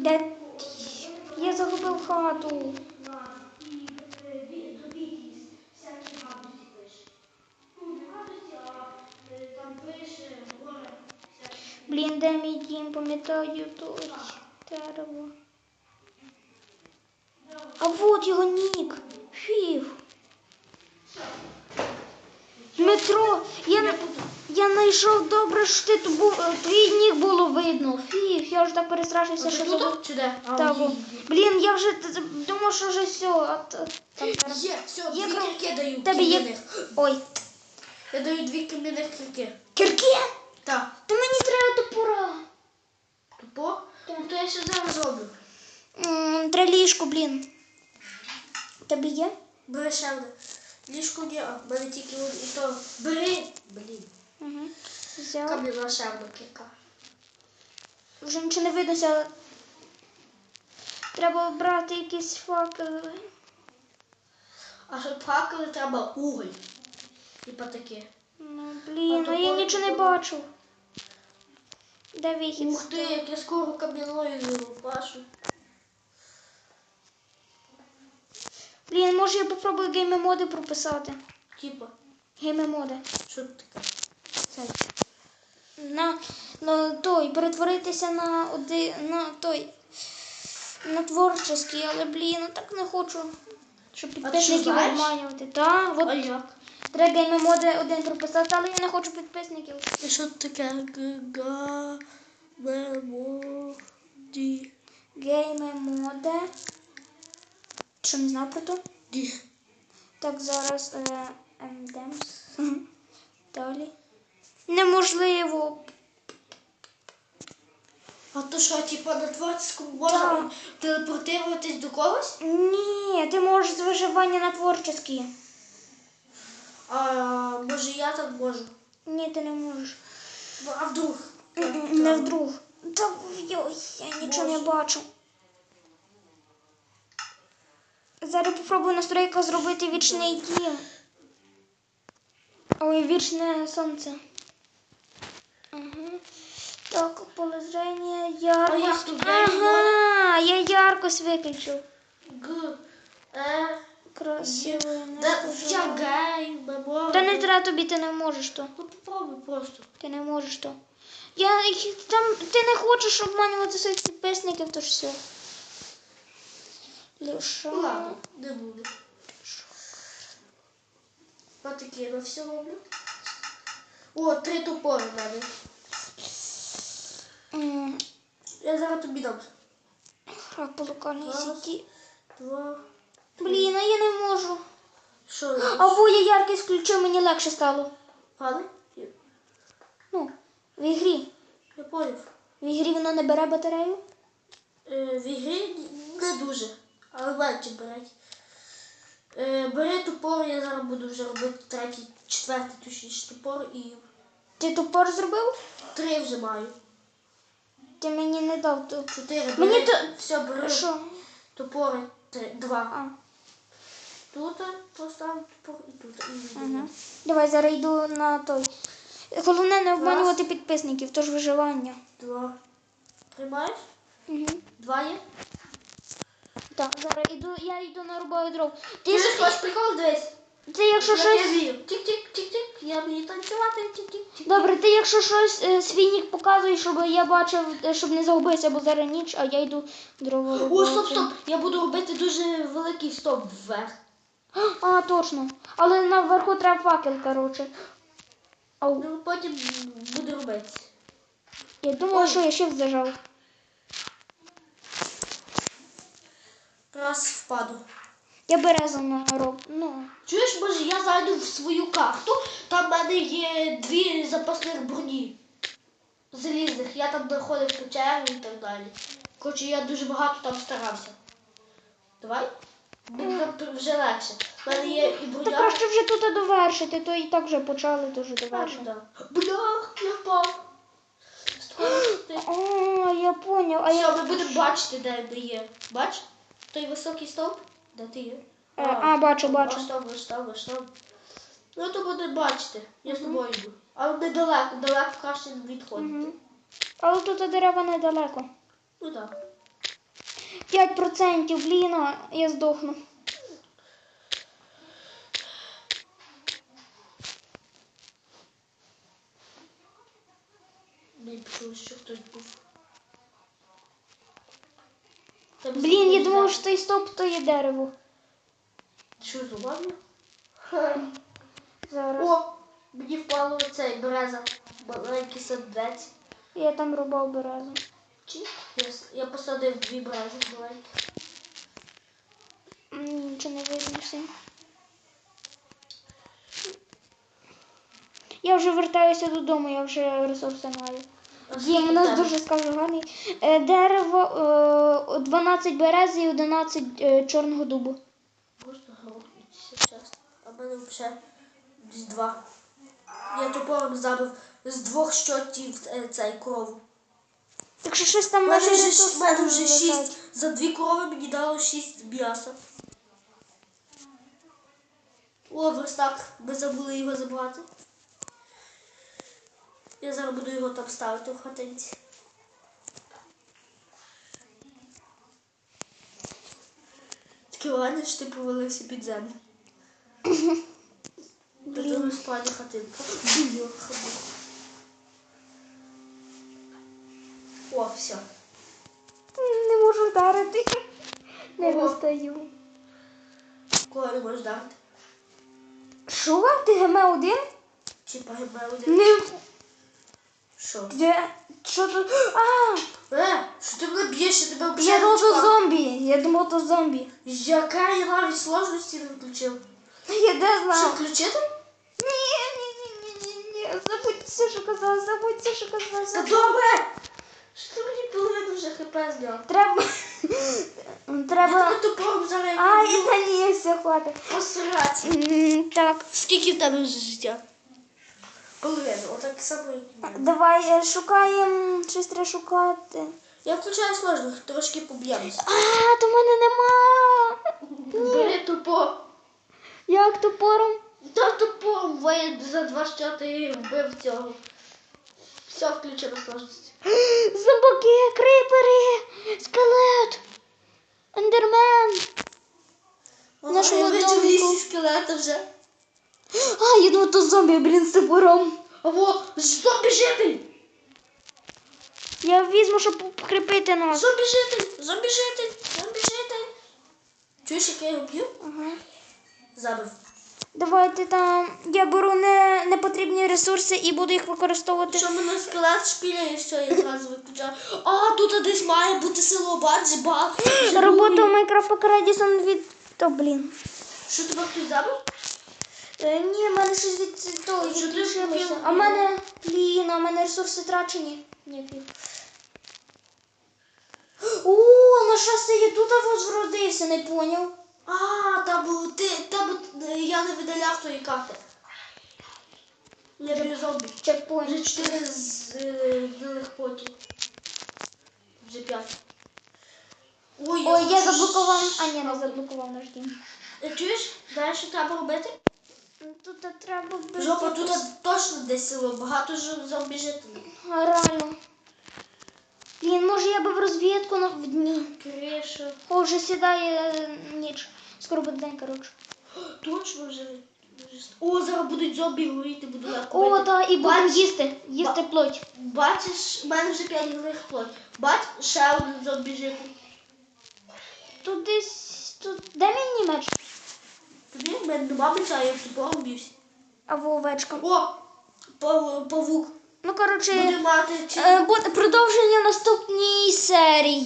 Де ти? Я загубив хату. Блін, де мій дім, пам'ятаю тут дерево. А вот його нік. Фів. Дмитро, я, я знайшов добре, що ти тут був, е, твій нік було видно. Фів, я вже так перестрашився, що. Тут чи де? А, Так, о. Блін, я вже т- думав, що вже все. А т- там зараз- Є, все, дві кров- кірки даю. Тебе є-. Ой, Я даю дві кам'яних кірки. кірки? Так. Та мені треба топора. Тупо? Ну то я ще зараз зроблю. М, Треба ліжко, блін. Тебе є? Бери ще одне. Ліжко а в мене тільки і то. Бери. Блін. Угу. Кам'яна ще одна кірка. Вже нічого не виднося, але треба брати якісь факели. А щоб факели треба уголь. Типа таке. Ну, блін, А а я нічого не бачу. Де вихід? Ух ти, як я скоро кам'яною пашу. Блін, може я попробую геймемоди прописати. Типа, Геймемоди. що це таке? Цей. На, на той, перетворитися на один, на той, на творчий, але блін, ну так не хочу, щоб підписників обманювати. Так, от як? треба геймемоди один прописати, але я не хочу підписників. І що це таке? Га мемоді. Що не знав про то? Ді. Так, зараз емдемс. Далі. Неможливо. А то що, типа на творчому можна Так. телепортуватись до когось? Ні, ти можеш з виживання на творчі. А може я так можу? Ні, ти не можеш. А вдруг? Не вдруг. Та я нічого не бачу. Зараз попробую на стройках зробити вічний дім. Ой, вічне сонце. Угу. Так, яркость. як Ага, я яркость виключив. Г. Е. Красиво. Да, гей, мемоді. Та не треба тобі, ти не можеш то. Ну попробуй просто. Ти не можеш то. Я там ти не хочеш обманювати своїх підписників, то ж все. Ну ладно, не буду. Отакі я на все роблю. О, три топори в мене. Я зараз тобі дам. Грав по сіті. Два. Блін, а я не можу. Що? Або я яркість включив, мені легше стало. Пане? Ну, в ігрі. Я поняв. В ігрі воно не бере батарею. Е, в ігрі не дуже, але менше береть. Е, бери топор, я зараз буду вже робити третій, четвертий точніше топор і Ти топор зробив? три вже маю. Ти мені не дав то. Чотири Мені то- Все, бери Що? топори. Три, два. А, Тут постав топор і тут. І ага. Давай зараз йду на той. Головне не обманювати підписників, тож виживання. Два. Приймаєш? Угу. Два є? Так, зараз йду, я йду на рубаю дров. Ти, ж- хочеш прикол дивись. ти якщо Я щось. Тік-тік, тік-тік. Я вмію танцювати. Тік-тік. Добре, ти якщо щось е, свій нік показуй, щоб я бачив, е, щоб не загубився, бо зараз ніч, а я йду дрова О, рубати. стоп, стоп. Я буду робити дуже великий стоп вверх. А, точно. Але наверху треба факел, коротше. Ау. Ну, потім буду робити. Я думала, Ой. що я ще зажав. Раз впаду. Я березу нароб. Ну. Чуєш, може, я зайду в свою карту, там в мене є дві запасних броні. Залізних. Я там знаходив печеру і так далі. Коротше, я дуже багато там старався. Давай? Буде нам вже легше. У мене є і Та броня. краще вже тут довершити, то і так вже почали, то вже довершити. Блях, я впав. О, я поняв. А Все, я... ми будемо бачити, де ми є. Бач? Той високий стовп? Де ти є? Е, а, бачу, бачу. Ось там, ось там, ось там. Ну, то буде бачити. Я з тобою йду. Але недалеко, далеко краще не відходити. Угу. Але тут дерева недалеко. Ну так. 5%, блін, а я здохну. Мені почулось, що хтось був. Там Блін, я дерево. що той стоп, то є дерево. Що зубами? Зараз. О, мені впало оцей береза. Маленький садець. Я там рубав березу. Чи? Я, я посадив дві берези маленькі. М, Нічого не видно всім. Я вже вертаюся додому, я вже ресурси маю. Є, у нас дуже скажу гарний. Е, Дерево е, 12 берези і 11 е, чорного дубу. Можна часто. А в мене взагалі десь два. Я топором забив з двох щотів е, цей корову. Так що щось там У мене вже, в мене вже шість. За дві корови мені дало шість м'яса. О, верстак. Ми забули його забрати. Я зараз буду його там ставити в хатинці. Таке ладно, що ти повалився під землю. Того спальня хатинка. О, все. Не можу вдарити. Не Ого. достаю. Кого не можеш дати? Що? Ти ГМ один? Чи погибає один? Не. Що? Де? Що тут? А! Е, що ти мене б'єш, я тебе Я думав, то зомбі. Я думав, то зомбі. Яка я навіть сложності не включив? Я де Що, включити? Ні, ні, ні, ні, ні, ні. Забудь все, що казала, забудь все, що казала. Та забудь. добре! Що ти мені половину вже хп зняв? Треба. Я Треба. тебе тупором зараз як Ай, та все, хватить. посрати. М, Так, Скільки в тебе вже життя? Половину, отак само давай е, шукаємо. Щось треба шукати. Я включаю сложних, трошки поб'ємося. А, то в мене нема. Бери тупо. Як топором? Та тупом вийде за два щоти і вбив цього. Все включено сложності. Зомбаки, крипери, скелет, ендермен. В домику. скелета вже. А, я думаю, то зомбі, блін, з топором. Або зомбі житель! Я візьму, щоб покріпити нас. Зомбі житель! Зомбі житель! Зомбі житель! Чуєш, як я його б'ю? Ага. Забив. Давайте там. Я беру не, непотрібні ресурси і буду їх використовувати. Що мене скелет шпіляє, і все, я зразу виключаю. А, тут десь має бути село Баджі, ба. Робота Pocket Radisson від. То, блін. Що тебе хтось забив? Е, ні, в мене щось від ці- то А що ти відключилося. купив? А в мене, блін, а в мене ресурси трачені. Ніякі. О, на щастя, я тут возродився, не поняв. А, там був ти, там е, я не видаляв тої карти. Я б'ю зомбі. Вже Чекпоінт. чотири з е, білих потів. Вже п'ять. Ой, Ой, я заблокував. А, ні, не заблокував наш дім. Е, Чуєш, знаєш, що треба робити? Тут треба вбити Жопа, тут точно десь село, багато ж зомбі жителів. Реально. Блін, може я би в розвідку на в дні. Криша. О, вже сідає е, ніч. Скоро буде день, коротше. Точно вже. О, зараз будуть зомбі горіти, буду легко О, бити. та і будемо Бач- їсти. Їсти плоть. Бачиш, в мене вже п'ять гнилих плоть. Бач, ще один зомбі житель. Тут десь. Тут. Де мій меч? Тобі мене меча, я вже б'юсь. А вовечка. О, пав- павук. Ну, коротше, Буде мати чи... е, буде продовження в наступній серії.